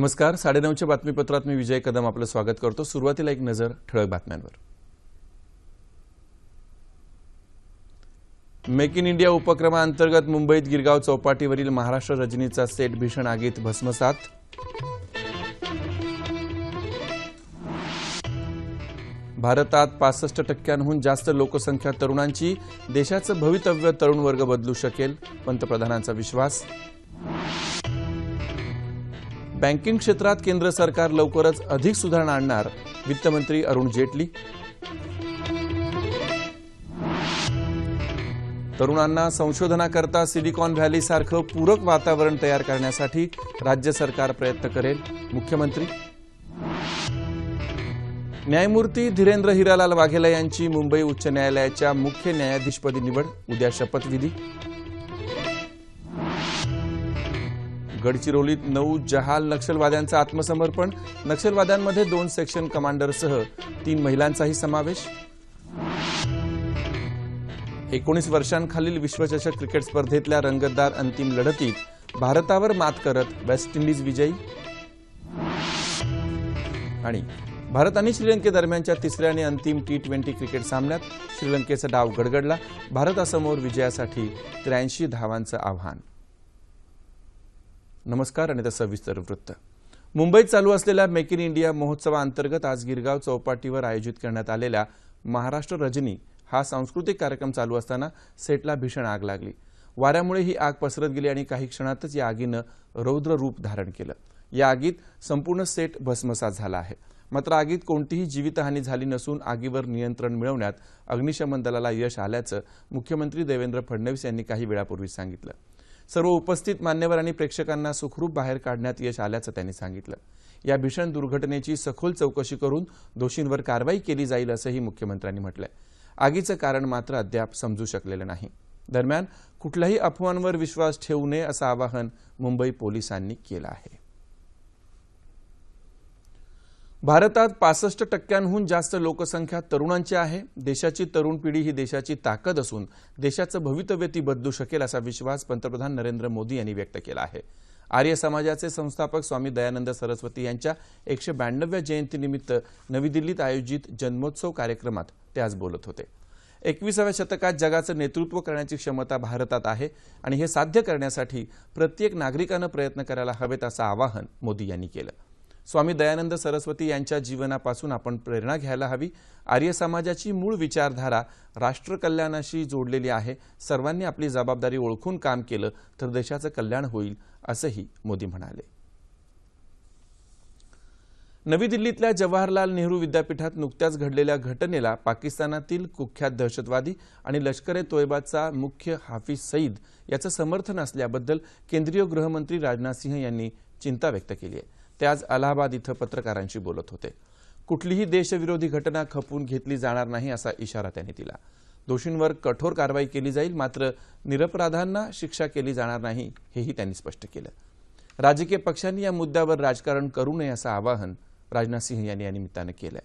नमस्कार साडेनऊच्या बातमीपत्रात मी विजय कदम आपलं स्वागत करतो. सुरुवातीला एक नजर ठळक बातम्यांवर. मेक इन इंडिया उपक्रमाअंतर्गत मुंबईत गिरगाव चौपाटीवरील महाराष्ट्र रजनीचा सेट भीषण आगीत भस्मसात. भारतात पासष्ट टक्क्यांहून जास्त लोकसंख्या तरुणांची देशाचं भवितव्य तरुण वर्ग बदलू शकेल पंतप्रधानांचा विश्वास. बँकिंग क्षेत्रात केंद्र सरकार लवकरच अधिक सुधारणा आणणार वित्तमंत्री अरुण जेटली. तरुणांना संशोधनाकरता सिलिकॉन व्हॅली सारखं पूरक वातावरण तयार करण्यासाठी राज्य सरकार प्रयत्न करेल मुख्यमंत्री. न्यायमूर्ती धीरेंद्र हिरालाल वाघेला यांची मुंबई उच्च न्यायालयाच्या मुख्य न्यायाधीशपदी निवड उद्या शपथविधी. गडचिरोलीत नऊ जहाल नक्षलवाद्यांचं आत्मसमर्पण. नक्षलवाद्यांमध्ये दोन सेक्शन कमांडरसह तीन महिलांचाही समावेश. एकोणीस वर्षांखालील विश्वचषक क्रिकेट स्पर्धेतल्या रंगतदार अंतिम लढतीत भारतावर मात करत वेस्ट इंडिज विजयी. आणि भारत आणि श्रीलंकेदरम्यानच्या तिसऱ्या आणि अंतिम टी ट्वेंटी क्रिकेट सामन्यात श्रीलंकेचा डाव गडगडला. भारतासमोर विजयासाठी त्र्याऐंशी धावांचं आव्हान. नमस्कार आणि सविस्तर वृत्त. मुंबईत चालू असलेल्या मेक इन इंडिया महोत्सवाअंतर्गत आज गिरगाव चौपाटीवर आयोजित करण्यात आलेल्या महाराष्ट्र रजनी हा सांस्कृतिक कार्यक्रम चालू असताना सेटला भीषण आग लागली. वाऱ्यामुळे ही आग पसरत गेली आणि काही क्षणातच या आगीनं रौद्र रूप धारण केलं. या आगीत संपूर्ण सेट भस्मसात झाला आहे. मात्र आगीत कोणतीही जीवितहानी झाली नसून आगीवर नियंत्रण मिळवण्यात अग्निशमन दलाला यश आल्याचं मुख्यमंत्री देवेंद्र फडणवीस यांनी काही वेळापूर्वी सांगितलं. सर्व उपस्थित मान्यवर आणि प्रेक्षकांना सुखरूप बाहेर काढण्यात यश आल्याचं त्यांनी सांगितलं. या भीषण दुर्घटनेची सखोल चौकशी करून दोषींवर कारवाई केली जाईल असंही मुख्यमंत्र्यांनी म्हटलंय. आगीचं कारण मात्र अद्याप समजू शकलेलं नाही. दरम्यान कुठल्याही अफवांवर विश्वास ठेवू नये असं आवाहन मुंबई पोलिसांनी केलं आहे. भारतात पासष्ट टक्क्यांहून जास्त लोकसंख्या तरुणांची आहे. देशाची तरुण पिढी ही देशाची ताकद असून देशाचं भवितव्य ती बदलू शकेल असा विश्वास पंतप्रधान नरेंद्र मोदी यांनी व्यक्त केला आहे. आर्य समाजाचे संस्थापक स्वामी दयानंद सरस्वती यांच्या एकशे ब्याण्णव्या जयंतीनिमित्त नवी दिल्लीत आयोजित जन्मोत्सव कार्यक्रमात ते आज बोलत होते. एकविसाव्या शतकात जगाचं नेतृत्व करण्याची क्षमता भारतात आहे आणि हे साध्य करण्यासाठी प्रत्येक नागरिकानं प्रयत्न करायला हवेत असं आवाहन मोदी यांनी केलं. स्वामी दयानंद सरस्वती यांच्या जीवनापासून आपण प्रेरणा घ्यायला हवी. आर्य समाजाची मूळ विचारधारा राष्ट्रकल्याणाशी जोडलेली आहे. सर्वांनी आपली जबाबदारी ओळखून काम केलं तर देशाचं कल्याण होईल असंही मोदी म्हणाले. नवी दिल्लीतल्या जवाहरलाल नेहरू विद्यापीठात नुकत्याच घडलेल्या घटनेला पाकिस्तानातील कुख्यात दहशतवादी आणि लष्कर ए तोयबाचा मुख्य हाफिज सईद याचं समर्थन असल्याबद्दल केंद्रीय गृहमंत्री राजनाथ सिंह यांनी चिंता व्यक्त केली आहे. ते आज अलाहाबाद इथं पत्रकारांशी बोलत होते. कुठलीही देशविरोधी घटना खपवून घेतली जाणार नाही असा इशारा त्यांनी दिला. दोषींवर कठोर कारवाई केली जाईल मात्र निरपराधांना शिक्षा केली जाणार नाही हेही त्यांनी स्पष्ट केलं. राजकीय पक्षांनी या मुद्द्यावर राजकारण करू नये असं आवाहन राजनाथ सिंह यांनी या निमित्तानं केलंय.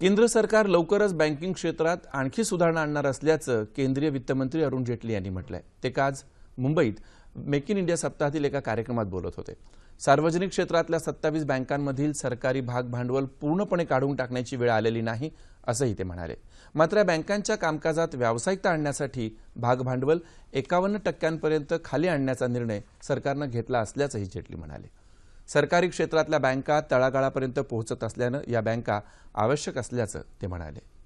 केंद्र सरकार लवकरच बँकिंग क्षेत्रात आणखी सुधारणा आणणार असल्याचं केंद्रीय वित्तमंत्री अरुण जेटली यांनी म्हटलंय. ते का आज मुंबईत मेक इन इंडिया सप्ताहातील एका कार्यक्रमात बोलत होते. सार्वजनिक क्षेत्रातल्या सत्तावीस बँकांमधील सरकारी भाग भांडवल पूर्णपणे काढून टाकण्याची वेळ आलेली नाही असंही ते म्हणाले. मात्र या बँकांच्या कामकाजात व्यावसायिकता आणण्यासाठी भाग भांडवल एकावन्न टक्क्यांपर्यंत खाली आणण्याचा निर्णय सरकारनं घेतला असल्याचंही जेटली म्हणाले. सरकारी क्षेत्रातल्या बँका तळागाळापर्यंत पोहोचत असल्यानं या बँका आवश्यक असल्याचं ते म्हणाले.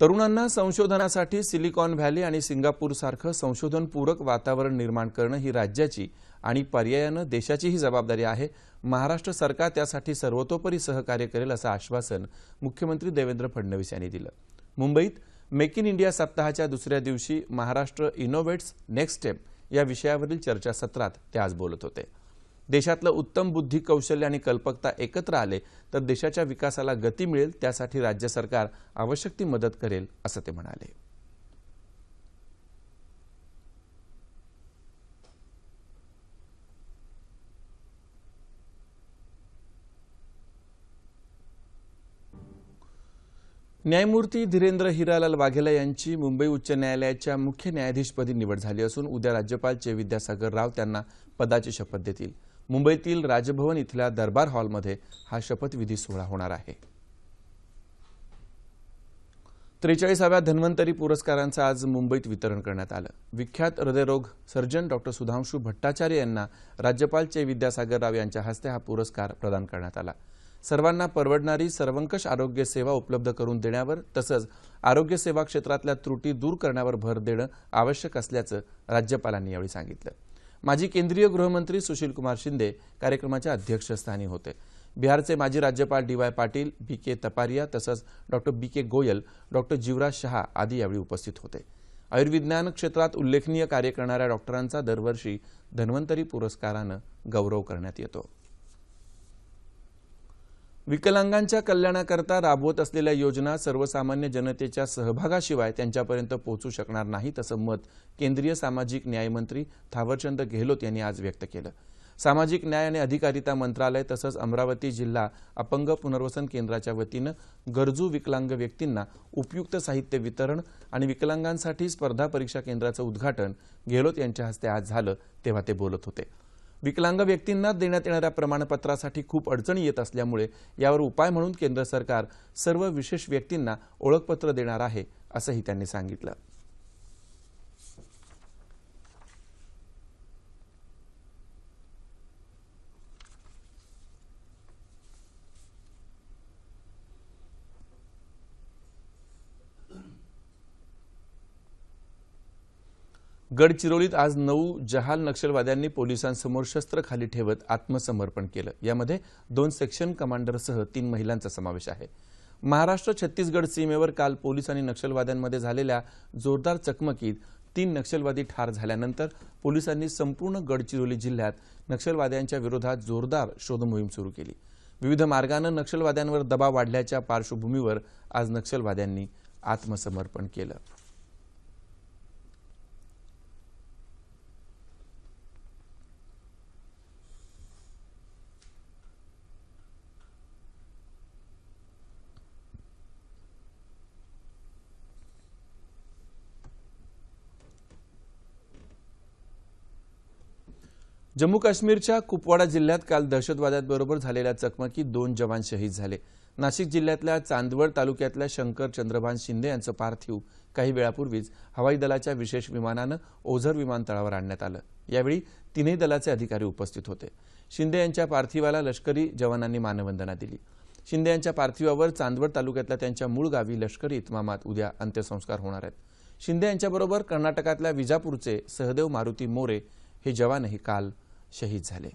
तरुणांना संशोधनासाठी सिलिकॉन व्हॅली आणि सिंगापूरसारखं संशोधनपूरक वातावरण निर्माण करणं ही राज्याची आणि पर्यायानं देशाचीही जबाबदारी आहे. महाराष्ट्र सरकार त्यासाठी सर्वतोपरी सहकार्य करेल असं आश्वासन मुख्यमंत्री देवेंद्र फडणवीस यांनी दिलं. मुंबईत मेक इन इंडिया सप्ताहाच्या दुसऱ्या दिवशी महाराष्ट्र इनोव्हेट्स नेक्स्ट स्टेप या विषयावरील चर्चासत्रात ते आज बोलत होते. देशातलं उत्तम बुद्धी कौशल्य आणि कल्पकता एकत्र आले तर देशाच्या विकासाला गती मिळेल त्यासाठी राज्य सरकार आवश्यक ती मदत करेल असं ते म्हणाले. न्यायमूर्ती धीरेंद्र हिरालाल वाघेला यांची मुंबई उच्च न्यायालयाच्या मुख्य न्यायाधीशपदी निवड झाली असून उद्या राज्यपाल चे विद्यासागर राव त्यांना पदाची शपथ देतील. मुंबईतील राजभवन इथल्या दरबार हॉलमध्ये हा शपथविधी सोहळा होणार आहे. त्रेचाळीसाव्या धन्वंतरी पुरस्कारांचं आज मुंबईत वितरण करण्यात आलं. विख्यात हृदयरोग सर्जन डॉक्टर सुधांशू भट्टाचार्य यांना राज्यपाल चे. विद्यासागर राव यांच्या हस्ते हा पुरस्कार प्रदान करण्यात आला. सर्वांना परवडणारी सर्वंकष आरोग्य सेवा उपलब्ध करून देण्यावर तसंच आरोग्य सेवा क्षेत्रातल्या त्रुटी दूर करण्यावर भर देणं आवश्यक असल्याचं राज्यपालांनी यावेळी सांगितलं. माजी केंद्रीय गृहमंत्री सुशीलकुमार शिंदे कार्यक्रमाच्या अध्यक्षस्थानी होते. बिहारचे माजी राज्यपाल D Y Patil B K Taparia तसंच doctor B K Goyal doctor Jivraj Shah आदी यावेळी उपस्थित होते. आयुर्विज्ञान क्षेत्रात उल्लेखनीय कार्य करणाऱ्या डॉक्टरांचा दरवर्षी धन्वंतरी पुरस्कारानं गौरव करण्यात येतो. विकलांगांच्या कल्याणाकरता राबवत असलेल्या योजना सर्वसामान्य जनतेच्या सहभागाशिवाय त्यांच्यापर्यंत पोहोचू शकणार नाहीत असं मत केंद्रीय सामाजिक न्यायमंत्री थावरचंद गेहलोत यांनी आज व्यक्त केलं. सामाजिक न्याय आणि अधिकारिता मंत्रालय तसंच अमरावती जिल्हा अपंग पुनर्वसन केंद्राच्या वतीनं गरजू विकलांग व्यक्तींना उपयुक्त साहित्य वितरण आणि विकलांगांसाठी स्पर्धा परीक्षा केंद्राचं उद्घाटन गेहलोत यांच्या हस्ते आज झालं तेव्हा ते बोलत होते. विकलांग व्यक्तींना देण्यात येणाऱ्या प्रमाणपत्रासाठी खूप अडचणी येत असल्यामुळे यावर उपाय म्हणून केंद्र सरकार सर्व विशेष व्यक्तींना ओळखपत्र देणार आहे असंही त्यांनी सांगितलं. गडचिरोलीत आज नऊ जहाल नक्षलवाद्यांनी पोलिसांसमोर शस्त्र खाली ठेवत आत्मसमर्पण केलं. यामध्ये दोन सेक्शन कमांडरसह तीन महिलांचा समावेश आहे. महाराष्ट्र छत्तीसगड सीमेवर काल पोलीस आणि नक्षलवाद्यांमध्ये झालेल्या जोरदार चकमकीत तीन नक्षलवादी ठार झाल्यानंतर पोलिसांनी संपूर्ण गडचिरोली जिल्ह्यात नक्षलवाद्यांच्या विरोधात जोरदार शोधमोहीम सुरू केली. विविध मार्गानं नक्षलवाद्यांवर दबाव वाढल्याच्या पार्श्वभूमीवर आज नक्षलवाद्यांनी आत्मसमर्पण केलं. जम्मू काश्मीरच्या कुपवाडा जिल्ह्यात काल दहशतवाद्यांबरोबर झालेल्या चकमकीत दोन जवान शहीद झाले. नाशिक जिल्ह्यातल्या चांदवड तालुक्यातल्या शंकर चंद्रभान शिंदे यांचं पार्थिव काही वेळापूर्वीच हवाई दलाच्या विशेष विमानानं ओझर विमानतळावर आणण्यात आलं. यावेळी तिन्ही दलाचे अधिकारी उपस्थित होते. शिंदे यांच्या पार्थिवाला लष्करी जवानांनी मानवंदना दिली. शिंदे यांच्या पार्थिवावर चांदवड तालुक्यातल्या त्यांच्या मूळ गावी लष्करी इतमामात उद्या अंत्यसंस्कार होणार आहेत. शिंदे यांच्याबरोबर कर्नाटकातल्या विजापूरचे सहदेव मारुती मोरे हे जवानही काल शहीद झाले.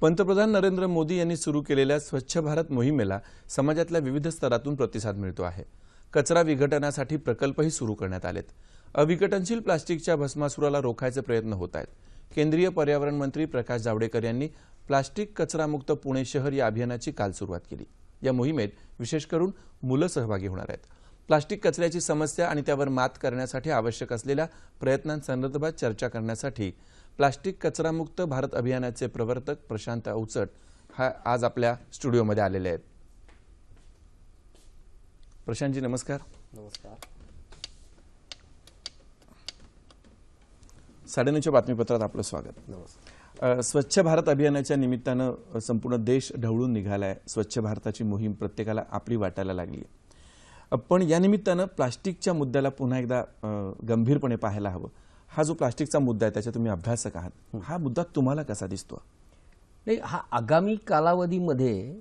पंतप्रधान नरेंद्र मोदी यांनी सुरू केलेल्या स्वच्छ भारत मोहिमेला समाजातल्या विविध स्तरातून प्रतिसाद मिळतो आहे. कचरा विघटनासाठी प्रकल्पही सुरू करण्यात आलेत. अविघटनशील प्लास्टिकच्या भस्मासुराला रोखायचे प्रयत्न होत आहेत. केंद्रीय पर्यावरण मंत्री प्रकाश जावडेकर यांनी प्लास्टिक कचरामुक्त पुणे शहर या अभियानाची काल सुरुवात केली. या मोहिमेत विशेष करून मुलं सहभागी होणार आहेत. प्लास्टिक कचऱ्याची समस्या आणि त्यावर मात करण्यासाठी आवश्यक असलेल्या प्रयत्नांसंदर्भात चर्चा करण्यासाठी प्लास्टिक कचरामुक्त भारत अभियानाचे प्रवर्तक प्रशांत अवचट हा आज आपल्या स्टुडिओमध्ये आलेले आहेत. प्रशांतजी नमस्कार. नमस्कार. साडेनऊच्या बातमीपत्रात आपलं स्वागत. नमस्कार. स्वच्छ भारत अभियानाच्या निमित्तानं संपूर्ण देश ढवळून निघालाय. स्वच्छ भारताची मोहीम प्रत्येकाला आपली वाटायला लागली पण या निमित्तानं प्लास्टिकच्या मुद्द्याला पुन्हा एकदा गंभीरपणे पाहायला हवं. हा जो प्लास्टिकचा मुद्दा आहे त्याच्या तुम्ही अभ्यासक आहात. हा मुद्दा तुम्हाला कसा दिसतो नाही हा आगामी कालावधीमध्ये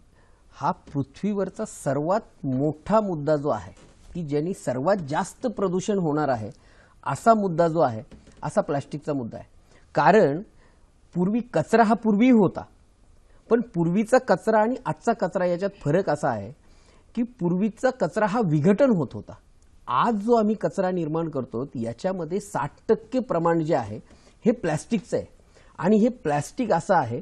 हा पृथ्वीवरचा सर्वात मोठा मुद्दा जो आहे की ज्यांनी सर्वात जास्त प्रदूषण होणार आहे असा मुद्दा जो आहे असा प्लास्टिकचा मुद्दा आहे. कारण पूर्वी कचरा हा पूर्वी होता. पण पूर्वीचा कचरा आणि आजचा कचरा याच्यात फरक असा आहे की पूर्वीचा कचरा हा विघटन होत होता. आज जो आम्ही कचरा निर्माण करतो याच्यामध्ये साठ टक्के प्रमाण जे आहे हे प्लॅस्टिकचं आहे. आणि हे प्लॅस्टिक असं आहे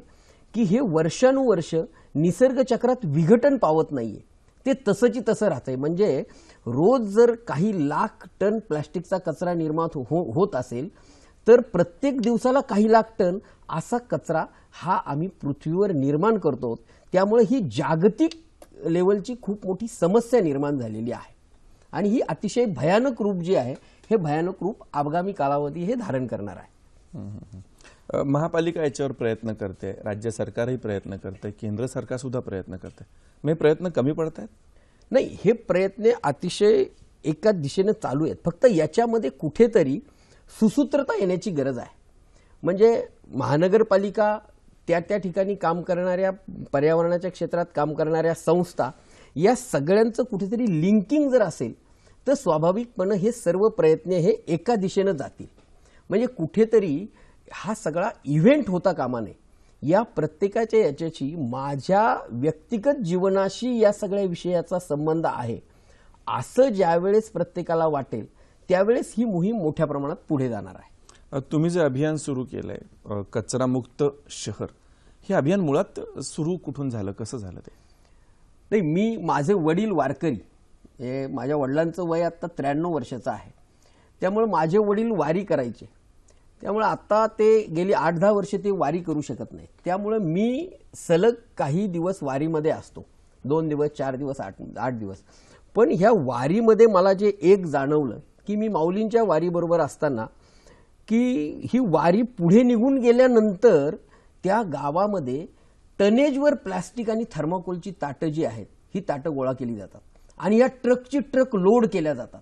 की हे वर्षानुवर्ष निसर्ग चक्रात विघटन पावत नाहीये. ते तसंची तसं राहतंय. म्हणजे रोज जर काही लाख टन प्लॅस्टिकचा कचरा निर्माण हो होत असेल तर प्रत्येक दिवसाला काही लाख टन असा कचरा हा आम्ही पृथ्वीवर निर्माण करतो. त्यामुळे ही जागतिक लेवलची खूप मोठी समस्या निर्माण झालेली आहे. आणि ही अतिशय भयानक रूप जे आहे हे भयानक रूप आगामी कालावधी हे धारण करणार आहे. महापालिका याच्यावर प्रयत्न करते राज्य सरकारही प्रयत्न करते केंद्र सरकार सुद्धा प्रयत्न करते. मग प्रयत्न कमी पडत आहेत नाही हे प्रयत्न अतिशय एका दिशेनं चालू आहेत. फक्त याच्यामध्ये कुठेतरी सुसूत्रता येण्याची गरज आहे. म्हणजे महानगरपालिका त्या त्या ठिकाणी काम करणाऱ्या पर्यावरणाच्या क्षेत्रात काम करणाऱ्या संस्था या सगळ्यांचं कुठेतरी लिंकिंग जर असेल तर स्वाभाविकपणे हे सर्व प्रयत्न हे एका दिशेनं जातील. म्हणजे कुठेतरी हा सगळा इव्हेंट होता कामा नये या प्रत्येकाच्या याच्याशी माझ्या व्यक्तिगत जीवनाशी या सगळ्या विषयाचा संबंध आहे. असं ज्यावेळेस प्रत्येकाला वाटेल त्यावेळेस ही मोहीम मोठ्या प्रमाणात पुढे जाणार आहे. तुम्ही जे अभियान सुरू केलंय अ, कचरामुक्त शहर हे अभियान मुळात सुरू कुठून झालं? कसं झालं ते? नाही मी माझे वडील वारकरी हे माझ्या वडिलांचं वय आत्ता त्र्याण्णव वर्षाचं आहे. त्यामुळे माझे वडील वारी करायचे. त्यामुळे आत्ता ते गेली आठ दहा वर्ष ते वारी करू शकत नाही त्यामुळे मी सलग काही दिवस वारीमध्ये असतो. दोन दिवस चार दिवस आठ आठ दिवस. पण ह्या वारीमध्ये मला जे एक जाणवलं की मी माऊलींच्या वारीबरोबर असताना की ही वारी पुढे निघून गेल्यानंतर त्या गावामध्ये टनेजवर प्लॅस्टिक आणि थर्माकोलची ताटं जी आहेत ही ताटं गोळा केली जातात. आणि या ट्रकची ट्रक लोड केल्या जातात.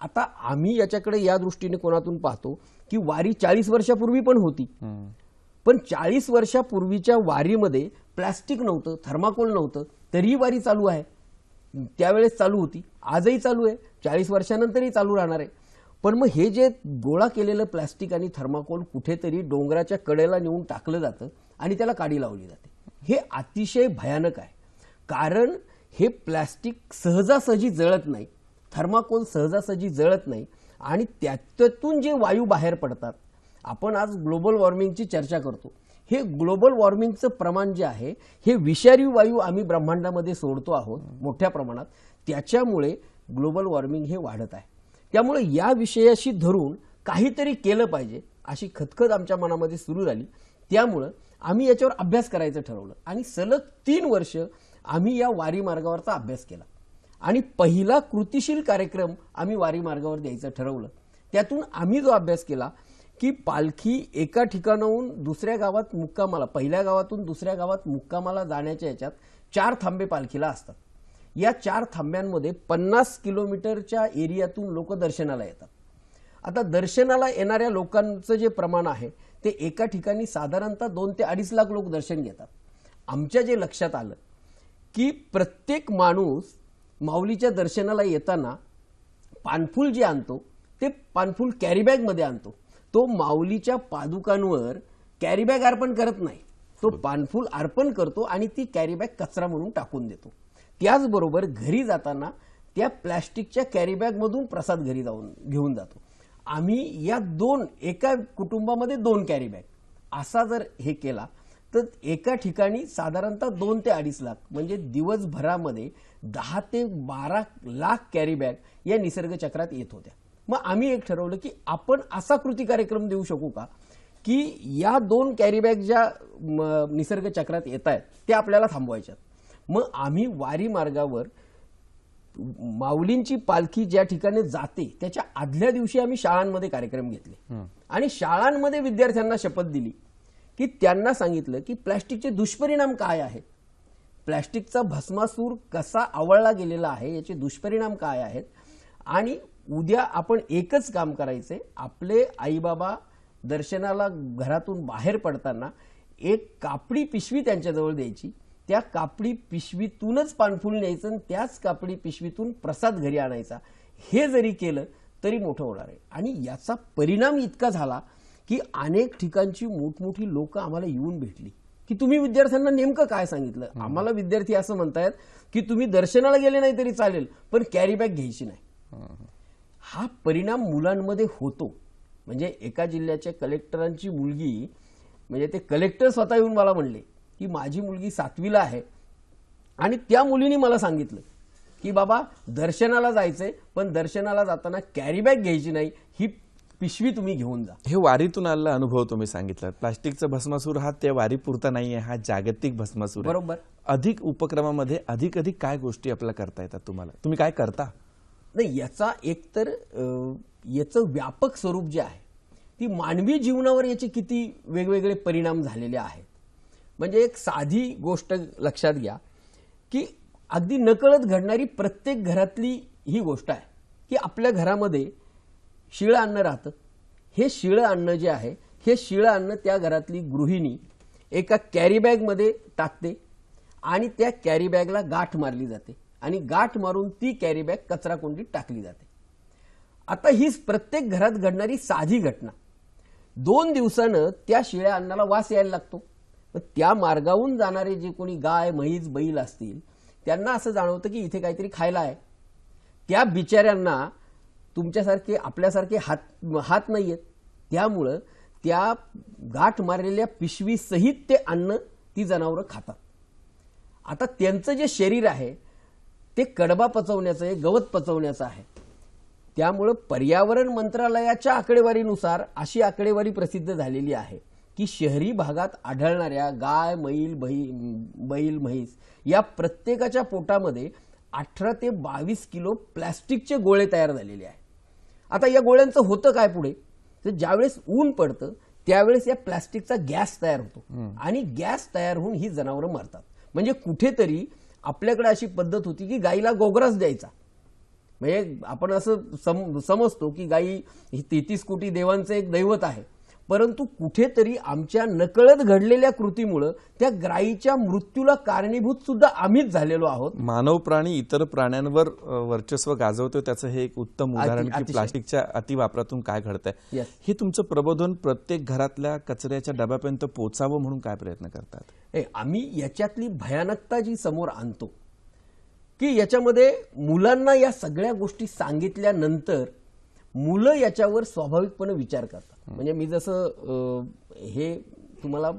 आता आम्ही याच्याकडे या दृष्टीने कोणातून पाहतो की वारी चाळीस वर्षापूर्वी पण होती. पण चाळीस वर्षापूर्वीच्या वारीमध्ये प्लास्टिक नव्हतं थर्माकोल नव्हतं तरीही वारी चालू आहे. त्यावेळेस चालू होती आजही चालू आहे चाळीस वर्षानंतरही चालू राहणार आहे. पण मग हे जे गोळा केलेलं प्लास्टिक आणि थर्माकोल कुठेतरी डोंगराच्या कडेला नेऊन टाकलं जातं आणि त्याला काडी लावली जाते. हे अतिशय भयानक आहे. कारण हे प्लॅस्टिक सहजासहजी जळत नाही. थर्माकोल सहजासहजी जळत नाही. आणि त्याच्यातून जे वायू बाहेर पडतात आपण आज ग्लोबल वॉर्मिंगची चर्चा करतो. हे ग्लोबल वॉर्मिंगचं प्रमाण जे आहे हे विषारी वायू आम्ही ब्रह्मांडामध्ये सोडतो आहोत मोठ्या प्रमाणात. त्याच्यामुळे ग्लोबल वॉर्मिंग हे वाढत आहे. त्यामुळे या विषयाशी धरून काहीतरी केलं पाहिजे अशी खतखत आमच्या मनामध्ये सुरू झाली. त्यामुळं आम्ही याच्यावर अभ्यास करायचं ठरवलं. आणि सलग तीन वर्ष आम्ही या वारी मार्गावरचा अभ्यास केला. आणि पहिला कृतिशील कार्यक्रम आम्ही वारी मार्गावर द्यायचं ठरवलं. त्यातून आम्ही जो अभ्यास केला की पालखी एका ठिकाणाहून दुसऱ्या गावात मुक्कामाला पहिल्या गावातून दुसऱ्या गावात मुक्कामाला जाण्याच्या याच्यात चार थांबे पालखीला असतात. या चार थांब्यांमध्ये पन्नास किलोमीटरच्या एरियातून लोक दर्शनाला येतात. आता दर्शनाला येणाऱ्या लोकांचं जे प्रमाण आहे ते एका ठिकाणी साधारणतः दोन ते अडीच लाख लोक दर्शन घेतात. आमच्या जे लक्षात आलं की प्रत्येक माणूस माऊलीच्या दर्शनाला येताना पानफूल जे आणतो ते पानफूल कॅरीबॅगमध्ये आणतो. तो माऊलीच्या पादुकांवर कॅरीबॅग अर्पण करत नाही. तो पानफूल अर्पण करतो आणि ती कॅरीबॅग कचरा म्हणून टाकून देतो. त्याचबरोबर घरी जाताना त्या प्लॅस्टिकच्या कॅरीबॅगमधून प्रसाद घरी जाऊन घेऊन जातो. आम्ही या दोन एका कुटुंबामध्ये दोन कॅरीबॅग असा जर हे केला तर एका ठिकाणी साधारणतः दोन ते अडीच लाख म्हणजे दिवसभरामध्ये दहा ते बारा लाख कॅरीबॅग या निसर्ग चक्रात येत होत्या. मग आम्ही एक ठरवलं की आपण असा कृती कार्यक्रम देऊ शकू का? की या दोन कॅरीबॅग ज्या निसर्ग चक्रात येत आहेत त्या आपल्याला थांबवायच्यात. मग आम्ही वारी मार्गावर माऊलींची पालखी ज्या ठिकाणी जाते त्याच्या आदल्या दिवशी आम्ही शाळांमध्ये कार्यक्रम घेतले. आणि शाळांमध्ये विद्यार्थ्यांना शपथ दिली. की त्यांना सांगितलं की प्लॅस्टिकचे दुष्परिणाम काय आहेत? प्लॅस्टिकचा भस्मासूर कसा आवळला गेलेला आहे याचे दुष्परिणाम काय आहेत? आणि उद्या आपण एकच काम करायचे आपले आईबाबा दर्शनाला घरातून बाहेर पडताना एक कापडी पिशवी त्यांच्याजवळ द्यायची. त्या कापडी पिशवीतूनच पानफुल न्यायचं आणि त्याच कापडी पिशवीतून प्रसाद घरी आणायचा. हे जरी केलं तरी मोठं होणार आहे. आणि याचा परिणाम इतका झाला की अनेक ठिकाणची मोठमोठी लोक आम्हाला येऊन भेटली. की तुम्ही विद्यार्थ्यांना नेमकं काय सांगितलं? आम्हाला विद्यार्थी असं म्हणतायत की तुम्ही दर्शनाला गेले नाही तरी चालेल पण कॅरी बॅग घ्यायची नाही. हा परिणाम मुलांमध्ये होतो. म्हणजे एका जिल्ह्याच्या कलेक्टरांची मुलगी म्हणजे ते कलेक्टर स्वतः येऊन मला म्हणले की माझी मुलगी सातवीला आहे आणि त्या मुलीने मला सांगितलं की बाबा दर्शनाला जायचंय पण दर्शनाला जाताना कॅरी बॅग घ्यायची नाही. ही पिशवी तुम्ही घेऊन जा. हे वारीतून आलेला अनुभव तुम्ही सांगितला. प्लास्टिकचा भस्मासूर हा त्या वारी पुरता नाहीये हा जागतिक भस्मासूर आहे. बरोबर. अधिक उपक्रमामध्ये अधिक अधिक काय गोष्टी आपल्याला करता येतात तुम्हाला? तुम्ही काय करता? नाही याचा एकतर याचं व्यापक स्वरूप जे आहे ती मानवी जीवनावर याचे किती वेगवेगळे परिणाम झालेले आहेत. म्हणजे एक साधी गोष्ट लक्षात घ्या की अगदी नकळत घडणारी प्रत्येक घरातली ही गोष्ट आहे की आपल्या घरामध्ये शिळं अन्न राहतं. हे शिळं अन्न जे आहे हे शिळं अन्न त्या घरातली गृहिणी एका कॅरीबॅगमध्ये टाकते आणि त्या कॅरीबॅगला गाठ मारली जाते आणि गाठ मारून ती कॅरीबॅग कचराकुंडीत कचरा कोंडीत टाकली जाते. आता हीच प्रत्येक घरात घडणारी साधी घटना. दोन दिवसानं त्या शिळ्या अन्नाला वास यायला लागतो. त्या मार्गाहून जाणारे जे कोणी गाय म्हैस बैल असतील त्यांना असं जाणवतं की इथे काहीतरी खायला आहे. त्या बिचाऱ्यांना तुमच्यासारखे आपल्यासारखे हात हात नाही आहेत त्यामुळं त्या गाठ मारलेल्या पिशवीसहित ते अन्न ती जनावरं खातात. आता त्यांचं जे शरीर आहे ते कडबा पचवण्याचं आहे गवत पचवण्याचं आहे. त्यामुळं पर्यावरण मंत्रालयाच्या आकडेवारीनुसार अशी आकडेवारी प्रसिद्ध झालेली आहे की शहरी भागात आढळणाऱ्या गाय मैल बही बैल म्हैस या प्रत्येकाच्या पोटामध्ये अठरा ते बावीस किलो प्लॅस्टिकचे गोळे तयार झालेले आहे आता या गोळ्यांचं होतं काय पुढे? तर ज्यावेळेस ऊन पडतं त्यावेळेस या प्लॅस्टिकचा गॅस तयार होतो. आणि गॅस तयार होऊन ही जनावरं मरतात. म्हणजे कुठेतरी आपल्याकडे अशी पद्धत होती की गाईला गोगराच द्यायचा. म्हणजे आपण असं सम समजतो की गाई ही तेहतीस कोटी देवांचं एक दैवत आहे. परंतु कुठेतरी आमच्या नकळत घडलेल्या कृतीमुळं त्या गायीच्या मृत्यूला कारणीभूत सुद्धा आम्हीच झालेलो आहोत मानव प्राणी इतर प्राण्यांवर वर्चस्व गाजवतो त्याचं हे एक उत्तम उदाहरण की. प्लास्टिकच्या अतिवापरातून काय घडतंय. हे तुमचं प्रबोधन प्रत्येक घरातल्या कचऱ्याच्या डब्यापर्यंत पोचावं म्हणून काय प्रयत्न करतात आम्ही याच्यातली भयानकता जी समोर आणतो की याच्यामध्ये मुलांना या सगळ्या गोष्टी सांगितल्यानंतर मुलं याच्यावर स्वाभाविकपणे विचार करतात म्हणजे मी जसं हे तुम्हाला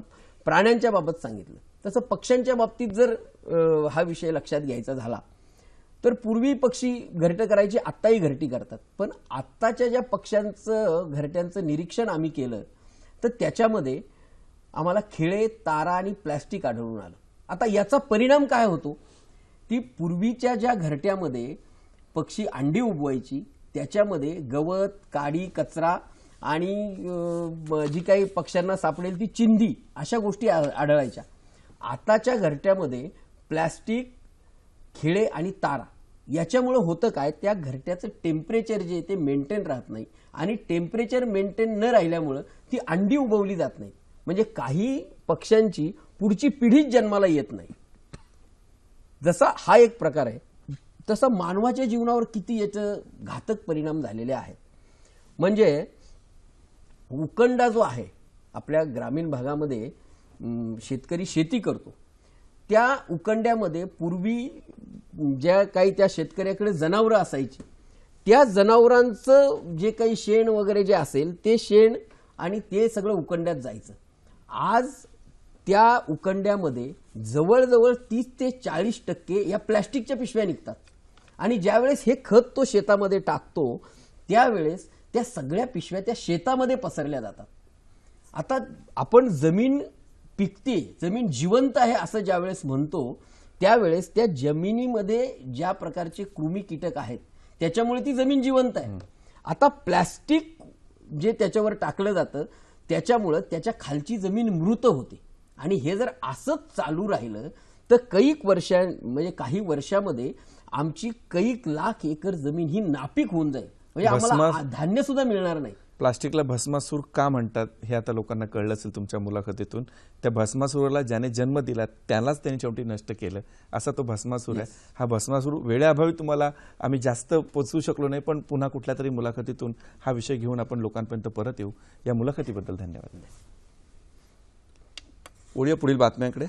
प्राण्यांच्या बाबत सांगितलं तसं पक्ष्यांच्या बाबतीत जर हा विषय लक्षात घ्यायचा झाला तर पूर्वी पक्षी घरटं करायची आत्ताही घरटी करतात. पण आत्ताच्या ज्या पक्ष्यांचं घरट्यांचं निरीक्षण आम्ही केलं तर त्याच्यामध्ये आम्हाला खिळे तारा आणि प्लॅस्टिक आढळून आलं. आता याचा परिणाम काय होतो? ती पूर्वीच्या ज्या घरट्यामध्ये पक्षी अंडी उबवायची त्याच्यामध्ये गवत काडी कचरा आणि जी काही पक्ष्यांना सापडेल ती चिंधी अशा गोष्टी आ- आढळायच्या. आताच्या घरट्यामध्ये प्लॅस्टिक खिळे आणि तारा याच्यामुळं होतं काय त्या घरट्याचं टेम्परेचर जे आहे ते मेंटेन राहत नाही. आणि टेम्परेचर मेंटेन न राहिल्यामुळं ती अंडी उगवली जात नाही. म्हणजे काही पक्ष्यांची पुढची पिढीच जन्माला येत नाही. जसा हा एक प्रकार आहे तसा मानवाच्या जीवनावर किती याचं घातक परिणाम झालेले आहेत. म्हणजे उकंडा जो आहे आपल्या ग्रामीण भागामध्ये शेतकरी शेती करतो. त्या उकंड्यामध्ये पूर्वी ज्या काही त्या शेतकऱ्याकडे जनावरं असायची त्या जनावरांचं जे काही शेण वगैरे जे असेल ते शेण आणि ते सगळं उकंड्यात जायचं. आज त्या उकंड्यामध्ये जवळजवळ तीस ते चाळीस टक्के या प्लॅस्टिकच्या पिशव्या निघतात. आणि ज्यावेळेस हे खत तो शेतामध्ये टाकतो त्यावेळेस त्या सगळ्या पिशव्या त्या शेतामध्ये पसरल्या जातात. आता आपण जमीन पिकते जमीन जिवंत आहे असं ज्यावेळेस म्हणतो त्यावेळेस त्या जमिनीमध्ये ज्या प्रकारचे कृमी कीटक आहेत त्याच्यामुळे ती जमीन जिवंत आहे. आता प्लॅस्टिक जे त्याच्यावर टाकलं जातं त्याच्यामुळं त्याच्या खालची जमीन मृत होते. आणि हे जर असंच चालू राहिलं तर कैक वर्षा म्हणजे काही वर्षामध्ये आमची कैक लाख एकर जमीन ही नापीक होऊन जाईल. म्हणजे आम्हाला धान्य सुद्धा मिळणार नाही. प्लास्टिकला भस्मासूर का म्हणतात हे आता लोकांना कळलं असेल तुमच्या मुलाखतीतून. त्या भस्मासुराला ज्याने जन्म दिला त्यालाच त्यांनी शेवटी नष्ट केलं. असा तो भस्मासूर आहे. हा भस्मासूर वेळेअभावी तुम्हाला आम्ही जास्त पोचवू शकलो नाही पण पुन्हा कुठल्या तरी मुलाखतीतून हा विषय घेऊन आपण लोकांपर्यंत परत येऊ. या मुलाखतीबद्दल धन्यवाद. ओळीया पुढील बातम्यांकडे.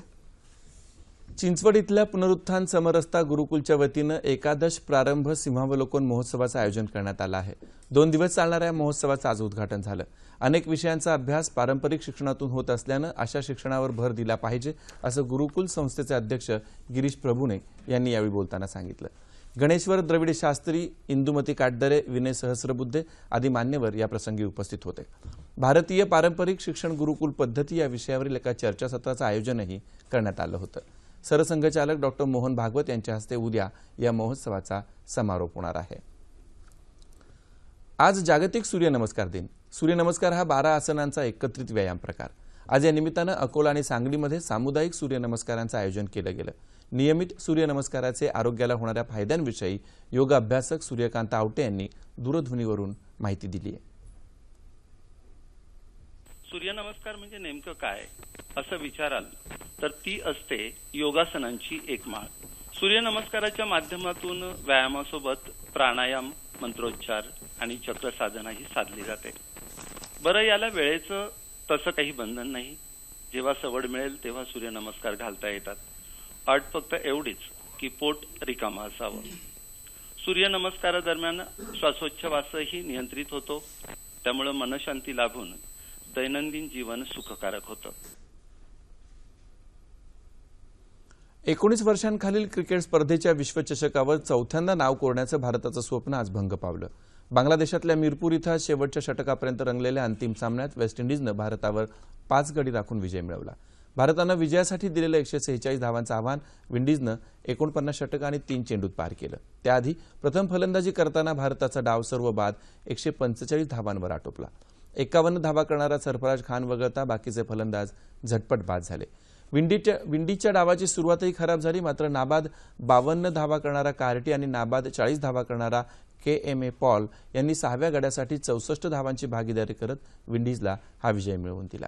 चिंचवड इथल्या पुनरुत्थान समरसता गुरुकुलच्या वतीनं एकादश प्रारंभ सिंहावलोकन महोत्सवाचं आयोजन करण्यात आलं आहे. दोन दिवस चालणाऱ्या या महोत्सवाचं आज उद्घाटन झालं. अनेक विषयांचा अभ्यास पारंपरिक शिक्षणातून होत असल्यानं अशा शिक्षणावर भर दिला पाहिजे असं गुरुकुल संस्थेचे अध्यक्ष गिरीश प्रभुने यांनी यावेळी बोलताना सांगितलं. गणेश्वर द्रविड शास्त्री इंदुमती काटदरे विनय सहस्रबुद्धे आदी मान्यवर या प्रसंगी उपस्थित होते. भारतीय पारंपरिक शिक्षण गुरुकुल पद्धती या विषयावरील एका चर्चासत्राचं आयोजनही करण्यात आलं होतं. सरसंघचालक डॉक्टर मोहन भागवत यांच्या हस्ते उद्या या महोत्सवाचा समारोप होणार आहे. आज जागतिक सूर्यनमस्कार दिन. सूर्यनमस्कार हा बारा आसनांचा एकत्रित व्यायाम प्रकार. आज या निमित्तानं अकोला आणि सांगलीमध्ये सामुदायिक सूर्यनमस्कारांचं आयोजन केलं गेलं. नियमित सूर्यनमस्काराचे आरोग्याला होणाऱ्या फायद्यांविषयी योग अभ्यासक सूर्यकांत आवटे यांनी दूरध्वनीवरून माहिती दिली आहे सूर्यनमस्कार म्हणजे नेमकं काय? असं विचाराल तर ती असते योगासनांची एक माळ सूर्यनमस्काराच्या माध्यमातून व्यायामासोबत प्राणायाम मंत्रोच्चार आणि चक्र साधना ही साधली जाते. बरं याला वेळेचं तसं काही बंधन नाही. जेव्हा सवड मिळेल तेव्हा सूर्यनमस्कार घालता येतात. अट फक्त एवढीच की पोट रिकामा असावं. सूर्यनमस्कारादरम्यान श्वासोच्छवासही नियंत्रित होतो. त्यामुळे मनशांती लाभून दैनंदिन जीवन सुखकारक होतं. एकोणीस वर्षांखालील क्रिकेट स्पर्धेच्या विश्वचषकावर चौथ्यांदा नाव कोरण्याचं भारताचं स्वप्न आज भंग पावलं. बांगलादेशातल्या मिरपूर इथं शेवटच्या षटकापर्यंत रंगलेल्या अंतिम सामन्यात वेस्ट इंडिजनं भारतावर पाच गडी राखून विजय मिळवला. भारतानं विजयासाठी दिलेलं एकशे सेहेचाळीस धावांचं आव्हान विंडीजनं एकोणपन्नास षटक आणि तीन चेंडूत पार केलं. त्याआधी प्रथम फलंदाजी करताना भारताचा डाव सर्व बाद एकशे पंचेचाळीस धावांवर आटोपला. एकावन्न धावा करणारा सरफराज खान वगळता बाकीचे फलंदाज झटपट बाद झाले. विंडीच्या विंडीजच्या डावाची सुरुवातही खराब झाली मात्र नाबाद बावन्न धावा करणारा कार्टी आणि नाबाद चाळीस धावा करणारा के एम ए पॉल यांनी सहाव्या गड्यासाठी चौसष्ट धावांची भागीदारी करत विंडीजला हा विजय मिळवून दिला.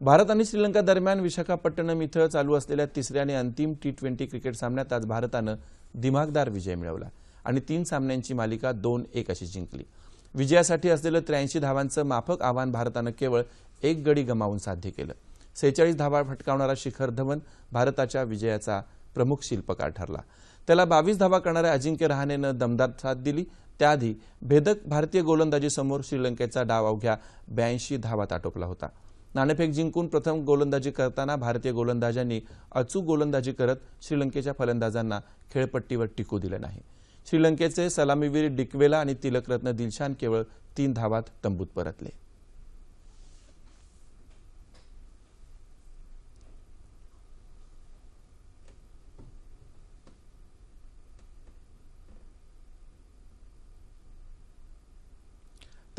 भारत आणि श्रीलंका दरम्यान विशाखापट्टणम इथं चालू असलेल्या तिसऱ्या आणि अंतिम टी ट्वेंटी क्रिकेट सामन्यात आज भारतानं दिमागदार विजय मिळवला आणि तीन सामन्यांची मालिका दोन एक अशी जिंकली. विजयासाठी असलेलं त्र्याऐंशी धावांचं माफक आव्हान भारतानं केवळ एक गडी गमावून साध्य केलं. सेहेचाळीस धावा फटकावणारा शिखर धवन भारताच्या विजयाचा प्रमुख शिल्पकार ठरला. त्याला बावीस धावा करणाऱ्या अजिंक्य रहाणेनं दमदार साथ दिली. त्याआधी भेदक भारतीय गोलंदाजीसमोर श्रीलंकेचा डाव अवघ्या ब्याऐंशी धावात आटोपला होता. नाणेफेक जिंकून प्रथम गोलंदाजी करताना भारतीय गोलंदाजांनी अचूक गोलंदाजी करत श्रीलंकेच्या फलंदाजांना खेळपट्टीवर टिकू दिलं नाही. श्रीलंकेचे सलामीवीर डिकवेला आणि तिलकरत्न दिलशान केवळ तीन धावात तंबूत परतले.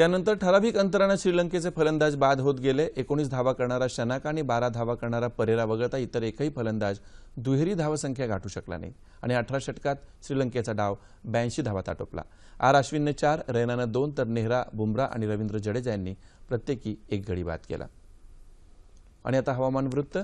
त्यानंतर ठराविक अंतरानं श्रीलंकेचे फलंदाज बाद होत गेले. एकोणीस धावा करणारा शनाका आणि बारा धावा करणारा परेरा वगळता इतर एकही फलंदाज दुहेरी धावसंख्या गाठू शकला नाही. आणि अठरा षटकात श्रीलंकेचा डाव ब्याऐंशी धावात आटोपला. आर अश्विनने चार रैनानं दोन तर नेहरा बुमरा आणि रवींद्र जडेजा यांनी प्रत्येकी एक गडी बाद केला. आणि आता हवामान वृत्त.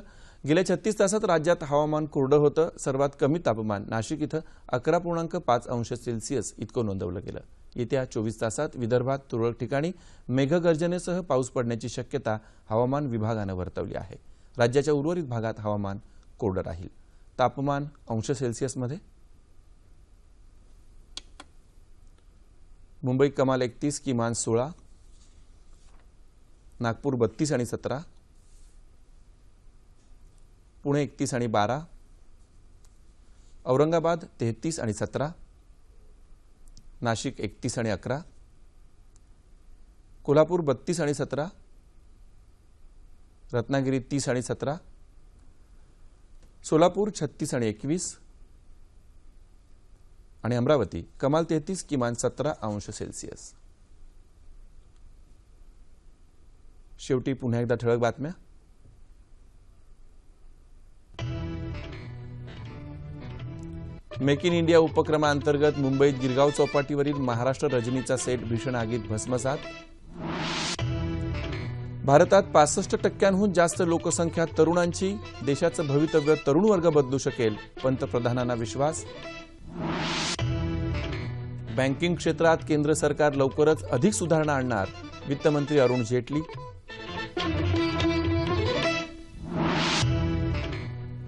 गेल्या छत्तीस तासात राज्यात हवामान कोरडं होतं. सर्वात कमी तापमान नाशिक इथं अकरा पूर्णांक पाच अंश सेल्सिअस इतकं नोंदवलं गेलं. येत्या चोवीस तासात विदर्भात तुरळक ठिकाणी मेघगर्जनेसह पाऊस पडण्याची शक्यता हवामान विभागानं वर्तवली आहे. राज्याच्या उर्वरित भागात हवामान कोरडं राहील. तापमान अंश सेल्सिअसमध्ये? मुंबई कमाल एकतीस किमान सोळा. नागपूर बत्तीस आणि सतरा. पुणे एकतीस आणि बारा. औरंगाबाद तेहतीस आणि सतरा. नाशिक एकतीस आणि अकरा. कोल्हापूर बत्तीस आणि सतरा. रत्नागिरी तीस आणि सतरा. सोलापूर छत्तीस आणि एकवीस. आणि अमरावती कमाल तेहतीस किमान सतरा अंश सेल्सिअस. शेवटी पुन्हा एकदा ठळक बातम्या. मेक इन इंडिया उपक्रमाअंतर्गत मुंबईत गिरगाव चौपाटीवरील महाराष्ट्र रजनीचा सेट भीषण आगीत भस्मसात. भारतात पासष्ट टक्क्यांहून जास्त लोकसंख्या तरुणांची देशाचं भवितव्य तरुण वर्ग बदलू शकेल पंतप्रधानांना विश्वास. बँकिंग क्षेत्रात केंद्र सरकार लवकरच अधिक सुधारणा आणणार वित्तमंत्री अरुण जेटली.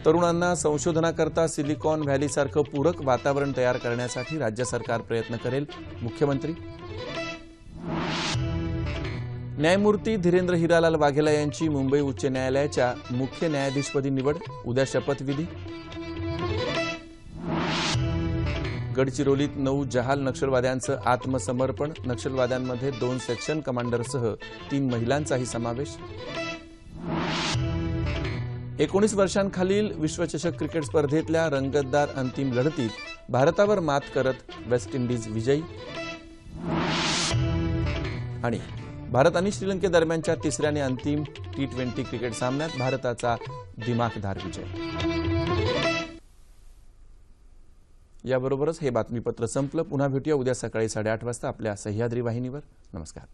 तरुणांना संशोधनाकरता सिलिकॉन व्हॅलीसारखं पूरक वातावरण तयार करण्यासाठी राज्य सरकार प्रयत्न करेल. मुख्यमंत्री? न्यायमूर्ती धीरेंद्र हिरालाल वाघेला यांची मुंबई उच्च न्यायालयाच्या मुख्य न्यायाधीशपदी निवड उद्या शपथविधी. गडचिरोलीत नऊ जहाल नक्षलवाद्यांचं आत्मसमर्पण नक्षलवाद्यांमध्ये दोन सेक्शन कमांडरसह तीन महिलांचाही समावेश. एकोणीस वर्षांखालील विश्वचषक क्रिकेट स्पर्धेतल्या रंगतदार अंतिम लढतीत भारतावर मात करत वेस्ट इंडिज विजयी. आणि भारत आणि श्रीलंकेदरम्यानच्या तिसऱ्या आणि अंतिम टी ट्वेंटी क्रिकेट सामन्यात भारताचा दिमाखदार विजय. याबरोबरच हे बातमीपत्र संपलं. पुन्हा भेटूया उद्या सकाळी साडेआठ वाजता आपल्या सह्याद्री वाहिनीवर. नमस्कार.